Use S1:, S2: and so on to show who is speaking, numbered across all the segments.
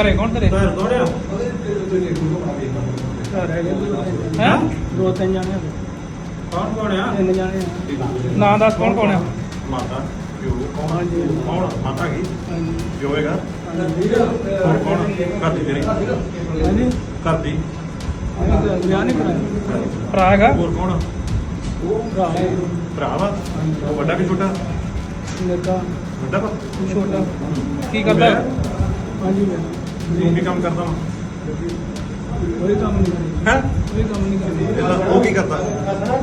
S1: ਘਰੇ ਕੌਣ ਤੇਰੇ
S2: ਘਰ ਦੋੜਿਆ
S1: ਹੈ?
S3: ਦੋ ਤਿੰਨ ਜਾਣੇ।
S2: ਕੌਣ ਕੌਣ ਆ?
S3: ਤਿੰਨ ਜਾਣੇ ਆ।
S1: ਨਾਂ ਦੱਸ ਕੌਣ ਕੌਣ ਆ?
S2: ਮਾਤਾ ਪਿਓ ਕੌਣ। ਕੌਣ? ਮਾਤਾ ਕੀ? ਪਿਓ ਹੈਗਾ? ਹੋਰ ਕੌਣ? ਘਰ ਦੀ ਤੇਰੀ।
S3: ਹਾਂਜੀ।
S2: ਘਰ ਦੀ।
S3: ਵਿਆਹ ਨਹੀਂ ਕਰਾਇਆ?
S1: ਭਰਾ ਹੈਗਾ?
S2: ਹੋਰ ਕੌਣ?
S3: ਭਰਾ ਹੈ।
S2: ਭਰਾ ਵਾ? ਉਹ ਵੱਡਾ ਕਿ ਛੋਟਾ?
S3: ਨਿੱਕਾ
S2: ਵੱਡਾ ਵਾ?
S3: ਛੋਟਾ।
S1: ਕੀ ਕਰਦਾ?
S3: ਹਾਂਜੀ ਮੈਂ।
S2: ਤੂੰ ਕੀ ਕੰਮ ਕਰਦਾ ਵਾ?
S3: ਕੋਈ ਕੰਮ ਨਹੀਂ ਕਰਦਾ।
S2: ਹੈ?
S3: ਕੋਈ ਕੰਮ ਨਹੀਂ ਕਰਦਾ।
S2: ਉਹ ਕੀ ਕਰਦਾ।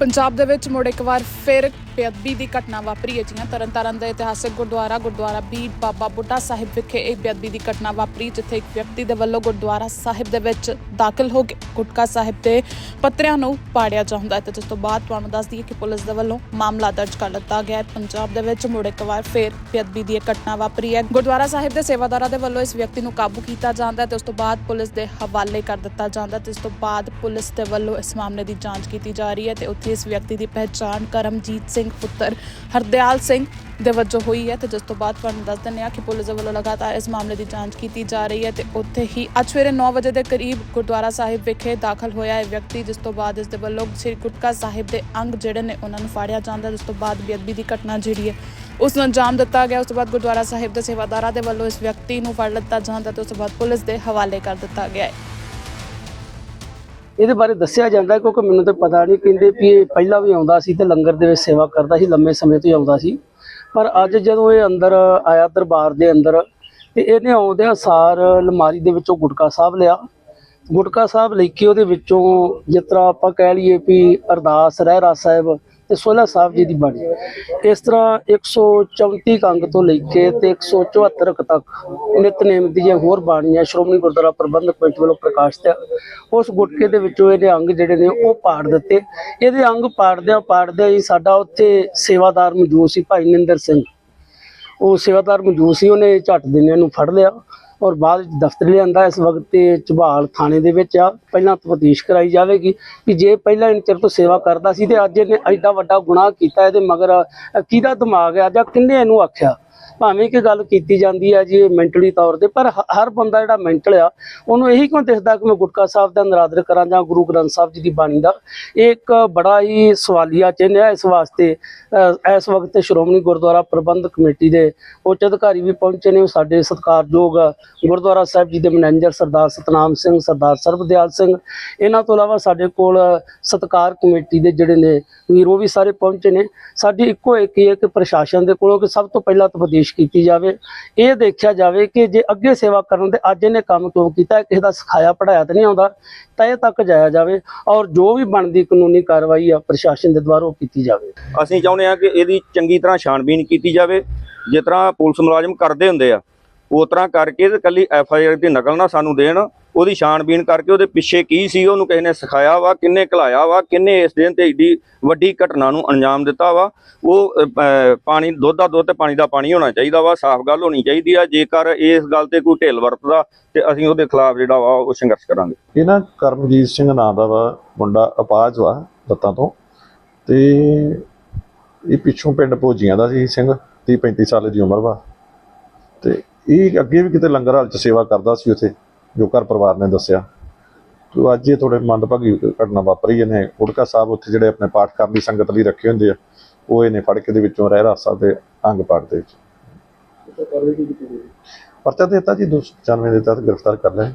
S4: ਪੰਜਾਬ ਦੇ ਵਿੱਚ ਮੁੜ ਇੱਕ ਵਾਰ ਫਿਰ ਬੇਅਦਬੀ ਦੀ ਘਟਨਾ ਵਾਪਰੀ ਹੈ ਜੀਆਂ ਤਰਨਤਾਰਨ ਦੇ ਇਤਿਹਾਸਕ ਗੁਰਦੁਆਰਾ ਗੁਰਦੁਆਰਾ ਬੀੜ ਬਾਬਾ ਬੁੱਢਾ ਸਾਹਿਬ ਵਿਖੇ ਇੱਕ ਬੇਅਦਬੀ ਦੀ ਘਟਨਾ ਵਾਪਰੀ, ਜਿੱਥੇ ਇੱਕ ਵਿਅਕਤੀ ਦੇ ਵੱਲੋਂ ਗੁਰਦੁਆਰਾ ਸਾਹਿਬ ਦੇ ਵਿੱਚ ਦਾਖਲ ਹੋ ਕੇ ਗੁਟਕਾ ਸਾਹਿਬ ਦੇ ਪੱਤਰਿਆਂ ਨੂੰ ਪਾੜਿਆ ਜਾਂਦਾ ਹੈ ਤੇ ਜਿਸ ਤੋਂ ਬਾਅਦ ਤੁਹਾਨੂੰ ਦੱਸ ਦਈਏ ਕਿ ਪੁਲਿਸ ਦੇ ਵੱਲੋਂ ਮਾਮਲਾ ਦਰਜ ਕਰ ਲਿੱਤਾ ਗਿਆ ਹੈ। ਪੰਜਾਬ ਦੇ ਵਿੱਚ ਮੁੜ ਇੱਕ ਵਾਰ ਫਿਰ ਬੇਅਦਬੀ ਦੀ ਇਹ ਘਟਨਾ ਵਾਪਰੀ ਹੈ। ਗੁਰਦੁਆਰਾ ਸਾਹਿਬ ਦੇ ਸੇਵਾਦਾਰਾਂ ਦੇ ਵੱਲੋਂ ਇਸ ਵਿਅਕਤੀ ਨੂੰ ਕਾਬੂ ਕੀਤਾ ਜਾਂਦਾ ਹੈ ਤੇ ਉਸ ਤੋਂ ਬਾਅਦ ਪੁਲਿਸ ਦੇ ਹਵਾਲੇ ਕਰ ਦਿੱਤਾ ਜਾਂਦਾ ਹੈ ਤੇ ਇਸ ਤੋਂ ਬਾਅਦ ਪੁਲਿਸ ਦੇ ਵੱਲੋਂ ਇਸ ਮਾਮਲੇ ਦੀ ਜਾਂਚ ਕੀਤੀ ਜਾ ਰਹੀ ਹੈ ਤੇ ਉੱਥੇ ਇਸ ਵਿਅਕਤੀ ਦੀ ਪਹਿਚਾਣ ਕਰਮਜੀਤ ਸਿੰਘ ਪੁੱਤਰ ਹਰਦਿਆਲ ਸਿੰਘ ਦੇ ਵਜੋਂ ਹੋਈ ਹੈ ਤੇ ਜਿਸ ਤੋਂ ਬਾਅਦ ਤੁਹਾਨੂੰ ਦੱਸ ਦਿੰਦੇ ਹਾਂ ਕਿ ਪੁਲਿਸ ਵੱਲੋਂ ਲਗਾਤਾਰ ਇਸ ਮਾਮਲੇ ਦੀ ਜਾਂਚ ਕੀਤੀ ਜਾ ਰਹੀ ਹੈ ਤੇ ਉੱਥੇ ਹੀ ਅੱਜ ਸਵੇਰੇ 9 ਵਜੇ ਦੇ ਕਰੀਬ ਗੁਰਦੁਆਰਾ ਸਾਹਿਬ ਵਿਖੇ ਦਾਖਲ ਹੋਇਆ ਹੈ ਵਿਅਕਤੀ, ਜਿਸ ਤੋਂ ਬਾਅਦ ਇਸ ਦੇ ਵੱਲੋਂ ਸ੍ਰੀ ਗੁਟਕਾ ਸਾਹਿਬ ਦੇ ਅੰਗ ਜਿਹੜੇ ਨੇ ਉਹਨਾਂ ਨੂੰ ਫਾੜਿਆ ਜਾਂਦਾ ਜਿਸ ਤੋਂ ਬਾਅਦ ਬੇਅਦਬੀ ਦੀ ਘਟਨਾ ਜਿਹੜੀ ਹੈ ਉਸ ਨੂੰ ਅੰਜਾਮ ਦਿੱਤਾ ਗਿਆ। ਉਸ ਤੋਂ ਬਾਅਦ ਗੁਰਦੁਆਰਾ ਸਾਹਿਬ ਦੇ ਸੇਵਾਦਾਰਾਂ ਦੇ ਵੱਲੋਂ ਇਸ ਵਿਅਕਤੀ ਨੂੰ ਫੜ ਲਿੱਤਾ ਜਾਂਦਾ ਤੇ ਉਸ ਤੋਂ ਬਾਅਦ ਪੁਲਿਸ ਦੇ ਹਵਾਲੇ ਕਰ ਦਿੱਤਾ ਗਿਆ ਹੈ।
S5: ਇਹਦੇ ਬਾਰੇ ਦੱਸਿਆ ਜਾਂਦਾ ਕਿਉਂਕਿ ਮੈਨੂੰ ਤਾਂ ਪਤਾ ਨਹੀਂ, ਕਹਿੰਦੇ ਵੀ ਇਹ ਪਹਿਲਾਂ ਵੀ ਆਉਂਦਾ ਸੀ ਤੇ ਲੰਗਰ ਦੇ ਵਿੱਚ ਸੇਵਾ ਕਰਦਾ ਸੀ, ਲੰਮੇ ਸਮੇਂ ਤੋਂ ਹੀ ਆਉਂਦਾ ਸੀ। ਪਰ ਅੱਜ ਜਦੋਂ ਇਹ ਅੰਦਰ ਆਇਆ, ਦਰਬਾਰ ਦੇ ਅੰਦਰ, ਤੇ ਇਹਨੇ ਆਉਂਦਿਆਂ ਸਾਰ ਅਲਮਾਰੀ ਦੇ ਵਿੱਚੋਂ ਗੁਟਕਾ ਸਾਹਿਬ ਲਿਆ। ਗੁਟਕਾ ਸਾਹਿਬ ਲੈ ਕੇ ਉਹਦੇ ਵਿੱਚੋਂ ਜਿਸ ਤਰ੍ਹਾਂ ਆਪਾਂ ਕਹਿ ਲਈਏ ਵੀ ਅਰਦਾਸ ਰਹਿਰਾ ਸਾਹਿਬ ਤੇ ਸੋਲਾ ਸਾਹਿਬ ਜੀ ਦੀ ਬਾਣੀ। ਇਸ ਤਰ੍ਹਾਂ 134 ਅੰਗ ਤੋਂ ਲੈ ਕੇ ਤੇ 174 ਕੁ ਤੱਕ ਨਿਤਨੇਮ ਦੀਆਂ ਹੋਰ ਬਾਣੀਆਂ ਸ਼੍ਰੋਮਣੀ ਗੁਰਦੁਆਰਾ ਪ੍ਰਬੰਧਕ ਕਮੇਟੀ ਵੱਲੋਂ ਪ੍ਰਕਾਸ਼ਿਤ ਹੈ ਉਸ ਗੁਟਕੇ ਦੇ ਵਿੱਚੋਂ ਇਹਦੇ ਅੰਗ ਜਿਹੜੇ ਨੇ ਉਹ ਪਾੜ ਦਿੱਤੇ। ਇਹਦੇ ਅੰਗ ਪਾੜਦਿਆਂ ਪਾੜਦਿਆਂ ਹੀ ਸਾਡਾ ਉੱਥੇ ਸੇਵਾਦਾਰ ਮੌਜੂਦ ਸੀ ਭਾਈ ਨਿੰਦਰ ਸਿੰਘ। ਉਹ ਸੇਵਾਦਾਰ ਮੌਜੂਦ ਸੀ, ਉਹਨੇ ਝੱਟ ਦਿਨਿਆਂ ਨੂੰ ਫੜ ਲਿਆ। ਔਰ ਬਾਅਦ ਵਿੱਚ ਦਫ਼ਤਰ ਲਿਆਂਦਾ ਇਸ ਵਕਤ ਤੇ ਝਬਾਲ ਥਾਣੇ ਦੇ ਵਿੱਚ ਆ। ਪਹਿਲਾਂ ਤਫਤੀਸ਼ ਕਰਾਈ ਜਾਵੇਗੀ ਕਿ ਜੇ ਪਹਿਲਾਂ ਇਨ ਚਿਰ ਤੋਂ ਸੇਵਾ ਕਰਦਾ ਸੀ ਤੇ ਅੱਜ ਇਹਨੇ ਐਡਾ ਵੱਡਾ ਗੁਨਾਹ ਕੀਤਾ ਇਹਦੇ ਮਗਰ ਕਿਹਦਾ ਦਿਮਾਗ ਆ ਜਾਂ ਕਿੰਨੇ ਇਹਨੂੰ ਆਖਿਆ? ਭਾਵੇਂ ਕਿ ਗੱਲ ਕੀਤੀ ਜਾਂਦੀ ਹੈ ਜੀ ਮੈਂਟਲੀ ਤੌਰ ਤੇ, ਪਰ ਹ- ਹਰ ਬੰਦਾ ਜਿਹੜਾ ਮੈਂਟਲ ਆ, ਉਹਨੂੰ ਇਹੀ ਕਿਉਂ ਦਿਖਦਾ ਕਿ ਮੈਂ ਗੁਟਕਾ ਸਾਹਿਬ ਦਾ ਨਰਾਦਰ ਕਰਾਂ ਜਾਂ ਗੁਰੂ ਗ੍ਰੰਥ ਸਾਹਿਬ ਜੀ ਦੀ ਬਾਣੀ ਦਾ? ਇਹ ਇੱਕ ਬੜਾ ਹੀ ਸਵਾਲੀਆ ਚਿੰਨ੍ਹ ਹੈ ਇਸ ਵਾਸਤੇ ਇਸ ਵਕਤ ਸ਼੍ਰੋਮਣੀ ਗੁਰਦੁਆਰਾ ਪ੍ਰਬੰਧਕ ਕਮੇਟੀ ਦੇ ਉੱਚ ਅਧਿਕਾਰੀ ਵੀ ਪਹੁੰਚੇ ਨੇ ਸਾਡੇ ਸਤਿਕਾਰਯੋਗ ਗੁਰਦੁਆਰਾ ਸਾਹਿਬ ਜੀ ਦੇ ਮੈਨੇਜਰ ਸਰਦਾਰ ਸਤਨਾਮ ਸਿੰਘ, ਸਰਦਾਰ ਸਰਬਦਿਆਲ ਸਿੰਘ। ਇਹਨਾਂ ਤੋਂ ਇਲਾਵਾ ਸਾਡੇ ਕੋਲ ਸਤਕਾਰ ਕਮੇਟੀ ਦੇ ਜਿਹੜੇ ਨੇ, ਵੀਰ ਉਹ ਵੀ ਸਾਰੇ ਪਹੁੰਚੇ ਨੇ। ਸਾਡੀ ਇੱਕੋ ਇੱਕ ਹੀ ਹੈ ਕਿ ਪ੍ਰਸ਼ਾਸਨ ਦੇ ਕੋਲੋਂ ਕਿ ਸਭ ਤੋਂ ਪਹਿਲਾਂ ਤਫਤੀਸ਼ ਕੀਤੀ ਜਾਵੇ, ਇਹ ਦੇਖਿਆ ਜਾਵੇ ਕਿ ਜੇ ਅੱਗੇ ਸੇਵਾ ਕਰਨ ਦੇ ਅੱਜ ਇਹਨੇ ਕੰਮ ਕਿਉਂ ਕੀਤਾ ਕਿਸੇ ਦਾ ਸਿਖਾਇਆ ਪੜਾਇਆ ਤਾਂ ਨਹੀਂ ਆਉਂਦਾ, ਤਾਂ ਇਹ ਤੱਕ ਜਾਇਆ ਜਾਵੇ ਔਰ ਜੋ ਵੀ ਬਣਦੀ ਕਾਨੂੰਨੀ ਕਾਰਵਾਈ ਆ ਪ੍ਰਸ਼ਾਸਨ ਦੇ ਦੁਆਰਾ ਉਹ ਕੀਤੀ ਜਾਵੇ।
S6: ਅਸੀਂ ਚਾਹੁੰਦੇ ਹਾਂ ਕਿ ਇਹਦੀ ਚੰਗੀ ਤਰ੍ਹਾਂ ਛਾਣਬੀਨ ਕੀਤੀ ਜਾਵੇ, ਜਿਸ ਤਰ੍ਹਾਂ ਪੁਲਿਸ ਮੁਲਾਜ਼ਮ ਕਰਦੇ ਹੁੰਦੇ ਆ, ਉਸ ਤਰ੍ਹਾਂ ਕਰਕੇ ਤੇ ਕੱਲੀ ਐਫ ਆਈ ਆਰ ਦੀ ਨਕਲ ਨਾ ਸਾਨੂੰ ਦੇਣ ਉਹਦੀ ਛਾਣਬੀਣ ਕਰਕੇ ਉਹਦੇ ਪਿੱਛੇ ਕੀ ਸੀ, ਉਹਨੂੰ ਕਿਸੇ ਨੇ ਸਿਖਾਇਆ ਵਾ, ਕਿੰਨੇ ਘਲਾਇਆ ਵਾ, ਕਿੰਨੇ ਇਸ ਦਿਨ ਤੇ ਏਡੀ ਵੱਡੀ ਘਟਨਾ ਨੂੰ ਅੰਜਾਮ ਦਿੱਤਾ ਵਾ। ਉਹ ਪਾਣੀ, ਦੁੱਧ ਦਾ ਦੁੱਧ ਤੇ ਪਾਣੀ ਦਾ ਪਾਣੀ ਹੋਣਾ ਚਾਹੀਦਾ ਵਾ, ਸਾਫ਼ ਗੱਲ ਹੋਣੀ ਚਾਹੀਦੀ ਆ। ਜੇਕਰ ਇਸ ਗੱਲ ਤੇ ਕੋਈ ਢਿੱਲ ਵਰਤਦਾ, ਤੇ ਅਸੀਂ ਉਹਦੇ ਖਿਲਾਫ ਜਿਹੜਾ ਵਾ, ਉਹ ਸੰਘਰਸ਼ ਕਰਾਂਗੇ।
S7: ਇਹ ਨਾ ਕਰਮਜੀਤ ਸਿੰਘ ਨਾਂ ਦਾ ਵਾ, ਮੁੰਡਾ ਅਪਾਜ ਵਾ, ਲੱਤਾਂ ਤੋਂ। ਤੇ ਇਹ ਪਿੱਛੋਂ ਪਿੰਡ ਭੋਜੀਆਂ ਦਾ ਸੀ ਸਿੰਘ 30 35 ਸਾਲ ਦੀ ਉਮਰ ਵਾ। ਤੇ ਇਹ ਅੱਗੇ ਵੀ ਕਿਤੇ ਲੰਗਰ ਹਾਲ ਚ ਸੇਵਾ ਕਰਦਾ ਸੀ ਉੱਥੇ। ਜੋ ਘਰ ਪਰਿਵਾਰ ਨੇ ਦੱਸਿਆ। ਤੇ ਅੱਜ ਇਹ ਥੋੜੇ ਮੰਦਭਾਗੀ ਘਟਨਾ ਵਾਪਰੀ ਇਹਨੇ ਉੜਕਾ ਸਾਹਿਬ ਉੱਥੇ ਜਿਹੜੇ ਆਪਣੇ ਪਾਠ ਕਰਨ ਦੀ ਸੰਗਤ ਲਈ ਰੱਖੇ ਹੁੰਦੇ ਆ ਉਹ ਇਹਨੇ ਫੜ ਕੇ ਦੇ ਵਿੱਚੋਂ ਰਹਿ ਰਾਸਾ ਤੇ ਅੰਗ ਪਾੜ ਦੇ ਵਿੱਚ ਪਰਚਾ ਦੇ ਦਿੱਤਾ ਜੀ 295 ਦੇ ਤਹਿਤ ਗ੍ਰਿਫਤਾਰ ਕਰ ਲਿਆ।